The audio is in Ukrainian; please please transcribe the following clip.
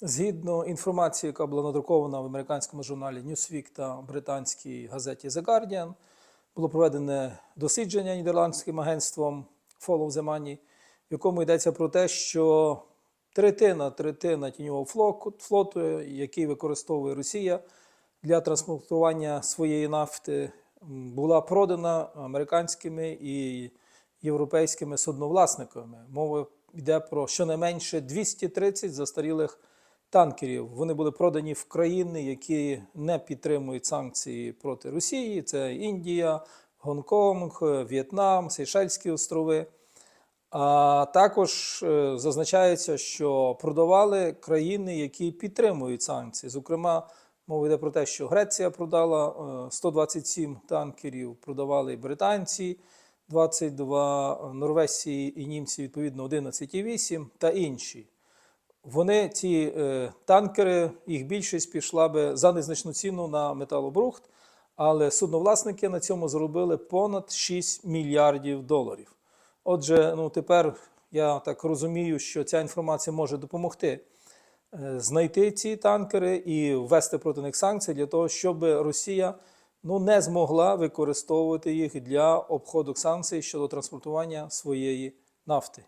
Згідно інформації, яка була надрукована в американському журналі Newsweek та британській газеті The Guardian, було проведене дослідження нідерландським агентством Follow the Money, в якому йдеться про те, що третина, третина тіньового флоту, який використовує Росія для транспортування своєї нафти, була продана американськими і європейськими судновласниками. Мова йде про щонайменше 230 застарілих танкерів. Вони були продані в країни, які не підтримують санкції проти Росії. Це Індія, Гонконг, В'єтнам, Сейшельські острови. А також е, зазначається, що продавали країни, які підтримують санкції. Зокрема, мова йде про те, що Греція продала е, 127 танкерів, продавали британці 22, норвежці і німці відповідно 11,8 та інші. Вони ці е, танкери, їх більшість пішла би за незначну ціну на металобрухт, але судновласники на цьому заробили понад 6 мільярдів доларів. Отже, ну тепер я так розумію, що ця інформація може допомогти е, знайти ці танкери і ввести проти них санкції для того, щоб Росія ну, не змогла використовувати їх для обходу санкцій щодо транспортування своєї нафти.